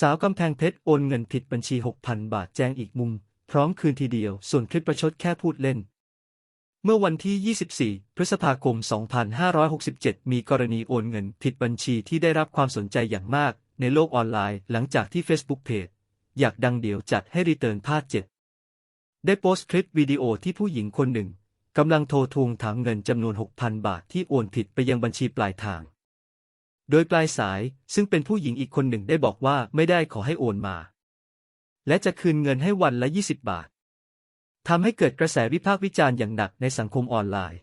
สาวกำแพงเพชรโอนเงินผิดบัญชี 6,000 บาทแจ้งอีกมุม พร้อมคืนทีเดียว ส่วนคลิปประชดแค่พูดเล่น เมื่อวันที่ 24 พฤษภาคม 2567 มีกรณีโอนเงินผิดบัญชีที่ได้รับความสนใจอย่างมาก ในโลกออนไลน์หลังจากที่ Facebook Page อยากดังเดี๋ยวจัดให้รีเติร์นภาค7ได้โพสต์คลิปวิดีโอที่ผู้หญิงคนหนึ่งกำลังโทรทวงถามเงินจำนวน 6,000 บาทที่โอนผิดไปยังบัญชีปลายทาง โดยปลายสายซึ่งเป็นผู้หญิงอีกคนหนึ่งได้บอกว่าไม่ได้ขอให้โอนมา และจะคืนเงินให้วันละ 20 บาททำให้เกิดกระแสวิพากษ์วิจารณ์อย่างหนักในสังคมออนไลน์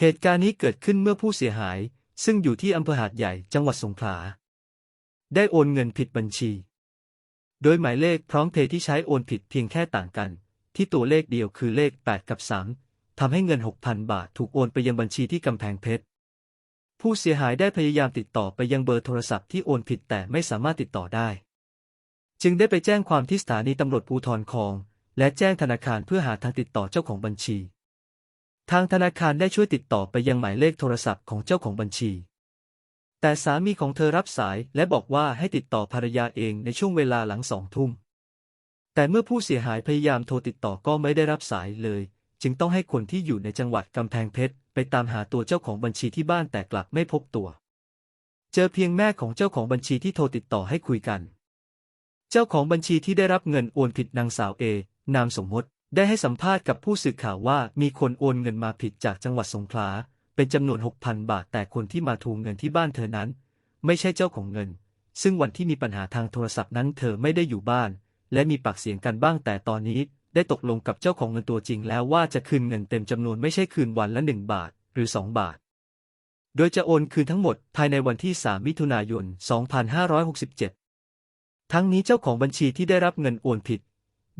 เหตุการณ์นี้เกิดขึ้นเมื่อผู้เสียหาย ซึ่งอยู่ที่อำเภอหาดใหญ่จังหวัดสงขลา ได้โอนเงินผิดบัญชี โดยหมายเลขพร้อมเพย์ที่ใช้โอนผิดเพียงแค่ต่างกัน ที่ตัวเลขเดียวคือเลข 8 กับ 3ทำให้เงิน 6,000 บาทถูกโอนไปยังบัญชีที่กำแพงเพชร ผู้เสียหายได้พยายามติดต่อไปยังเบอร์โทรศัพท์ที่โอนผิดแต่ไม่สามารถติดต่อได้ จึงได้ไปแจ้งความที่สถานีตำรวจภูธรคลอง และแจ้งธนาคารเพื่อหาทางติดต่อเจ้าของบัญชี ทางธนาคารได้ช่วยติดต่อไปยังหมายเลขโทรศัพท์ของเจ้าของบัญชี แต่สามีของเธอรับสายและบอกว่าให้ติดต่อภรรยาเองในช่วงเวลาหลังสองทุ่มแต่เมื่อผู้เสียหายพยายามโทรติดต่อก็ไม่ได้รับสายเลย จึงต้องให้คนที่อยู่ในจังหวัดกำแพงเพชรไปตามหาตัวเจ้าของบัญชีที่บ้านแต่กลับไม่พบตัว เจอเพียงแม่ของเจ้าของบัญชีที่โทรติดต่อให้คุยกัน เจ้าของบัญชีที่ได้รับเงินโอนผิดนางสาวเอนามสมมติได้ให้สัมภาษณ์กับผู้สื่อข่าวว่ามีคนโอนเงินมาผิดจากจังหวัดสงขลาเป็นจำนวน 6,000 บาท แต่คนที่มาทวงเงินที่บ้านเธอนั้น ไม่ใช่เจ้าของเงิน ซึ่งวันที่มีปัญหาทางโทรศัพท์นั้นเธอไม่ได้อยู่บ้าน และมีปากเสียงกันบ้างแต่ตอนนี้ ได้ตกลงกับเจ้าของเงินตัวจริงแล้วว่าจะคืนเงินเต็มจำนวนไม่ใช่คืนวันละ 1 บาท หรือ 2 บาท โดยจะโอนคืนทั้งหมดภายในวันที่ 3 มิถุนายน 2567 ทั้งนี้เจ้าของบัญชีที่ได้รับเงินโอนผิด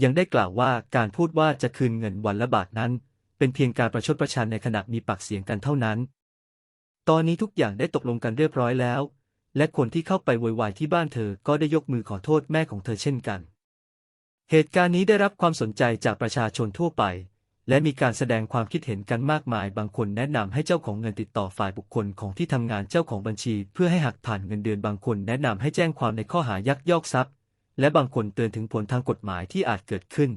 ยังได้กล่าวว่าการพูดว่าจะคืนเงินวันละบาทนั้น เป็นเพียงการประชดประชันในขณะมีปากเสียงกันเท่านั้น ตอนนี้ทุกอย่างได้ตกลงกันเรียบร้อยแล้ว และคนที่เข้าไปโวยวายที่บ้านเธอก็ได้ยกมือขอโทษแม่ของเธอเช่นกัน เหตุการณ์นี้ได้รับความสนใจจากประชาชนทั่วไป และมีการแสดงความคิดเห็นกันมากมาย บางคนแนะนำให้เจ้าของเงินติดต่อฝ่ายบุคคลของที่ทำงานเจ้าของบัญชี เพื่อให้หักผ่านเงินเดือนบางคนแนะนำให้แจ้งความในข้อหายักยอกทรัพย์ และบางคนเตือนถึงผลทางกฎหมายที่อาจเกิดขึ้น